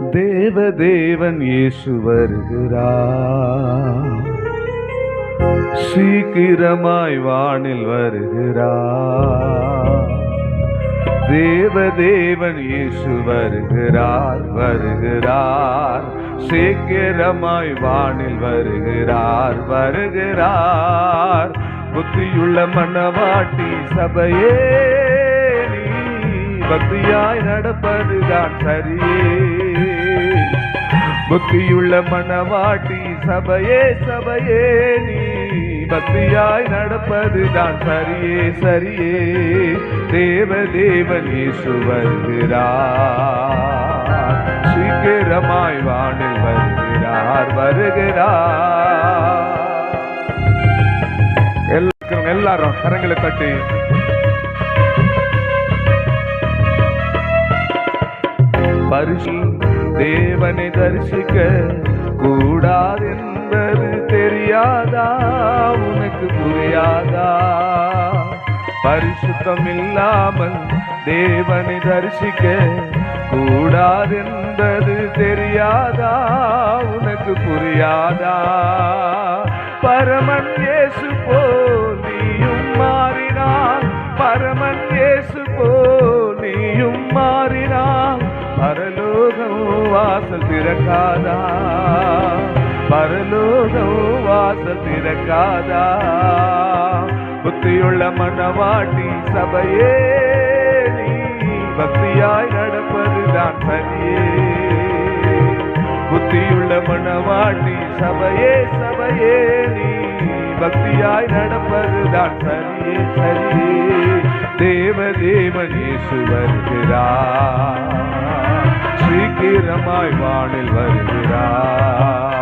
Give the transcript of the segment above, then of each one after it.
தேவதேவன் இயேசு வருகிறார். சீக்கிரமாய் வானில் வருகிறார். தேவதேவன் இயேசு வருகிறார் வருகிறார். சீக்கிரமாய் வானில் வருகிறார் வருகிறார். புத்தியுள்ள மன்னவாட்டி சபையே பக்தியாய் நடப்பதுதான் சரியே. பக்தியுள்ள மனவாட்டி சபையே சபையே நீ பக்தியாய் நடப்பதுதான் சரியே சரியே. தேவ தேவன் இயேசு வருகிறார். சீக்கிரமாய் வானில் வருகிறார் வருகிறார். எல்லாரும் எல்லாரும் கரங்களை தட்டி. பரிசு தேவனை தரிசிக்க கூடாது என்பது தெரியாதா? உனக்கு புரியாதா? பரிசுத்தம் இல்லாமல் தேவனை தரிசிக்க கூடாதென்பது தெரியாதா? உனக்கு புரியாதா? பரமன் இயேசு போல் நீயும் மாறினான் பரமன் இயேசு போல் நீயும் மாறினான் பரலோகம் வாசல் திறக்காதா? பரலோகம் வாசல் திறக்காதா? புத்தியுள்ள மனவாட்டி சபையே நீ பக்தியாய் நடப்பதுதான் சரியே புத்தியுள்ள மனவாட்டி சபையே சபையே நீ பக்தியாய் நடப்பதுதான் சரியே சரியே தேவ சீக்கிரமாய் வானில் வருகிறார்.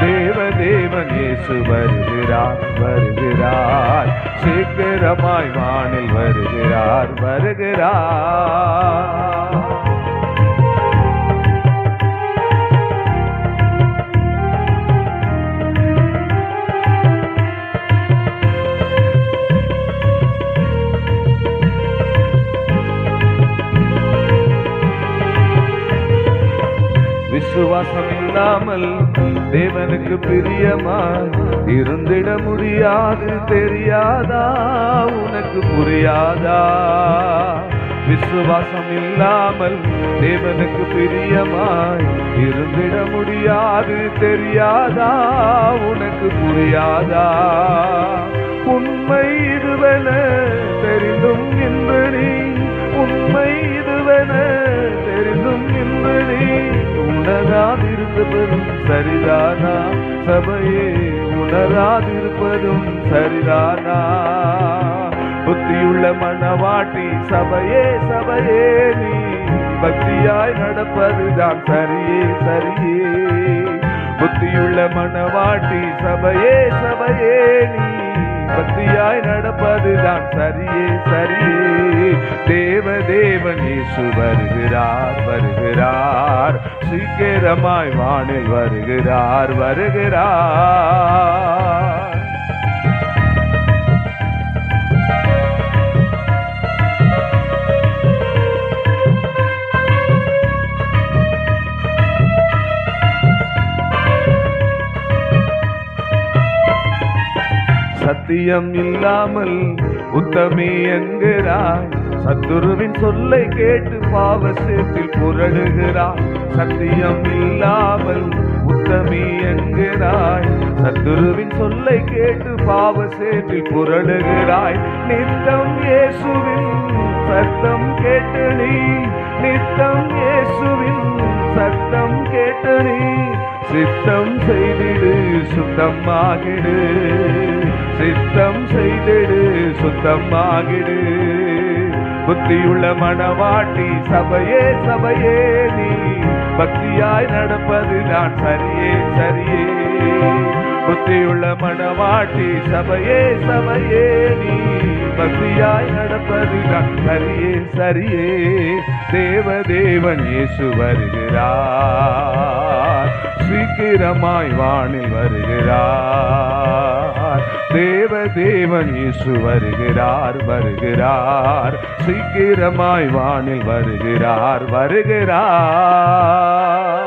தேவ தேவன் வருகிறார் வருகிறார். சீக்கிரமாய் வானில் வருகிறார் வருகிறார். விசுவாசம் இல்லாமல் தேவனுக்கு பிரியமா இருந்திட முடியாது தெரியாதா? உனக்கு புரியாதா? விசுவாசம் இல்லாமல் தேவனுக்கு பிரியமாய் இருந்திட முடியாது தெரியாதா? உனக்கு புரியாதா? உண்மை இதுவென உணராதிருப்பதும் சரிதானா? சபையே உணராதிருப்பதும் சரிதானா? புத்தியுள்ள மனவாட்டி சபையே சபையே நீ பக்தியாய் நடப்பதுதான் சரியே சரியே. புத்தியுள்ள மனவாட்டி சபையே சபையே நீ பக்தியாய் நடப்பதுதான் சரியே சரியே. தேவ தேவன் இயேசு வருகிறார் வருகிறார். சீக்கிரமாய் வானில் வருகிறார் வருகிறார். சத்தியம் இல்லாமல் உத்தமே என்கிறார். சத்துருவின் சொல்லை கேட்டு பாவசத்தில் புரடுகிறார். சத்தியம் இல்லாமல் உத்தமி என்கிறாய். சத்துருவின் சொல்லை கேட்டு பாவ சேற்றில் புரடுகிறாய். நித்தம் இயேசுவின் சத்தம் கேட்டு நீ நித்தம் இயேசுவின் சத்தம் கேட்டு நீ. சித்தம் செய்திடு சுத்தமாகிடு. வந்துடு சுத்தமாகிடு. புத்தியுள்ள மனவாட்டி சபையே சபையே நீ. பக்தியாய் நடப்பது நான் சரியே சரியே. புத்தியுள்ள மனவாட்டி சபையே சபையே நீ. பக்தியாய் நடப்பது நான் சரியே சரியே. தேவதேவன் இயேசு வருகிறார். சீக்கிரமாய் வானில் வருகிறார். தேவன் இயேசு வருகிறார் வருகிறார். சீக்கிரமாய் வானில் வருகிறார் வருகிறார்.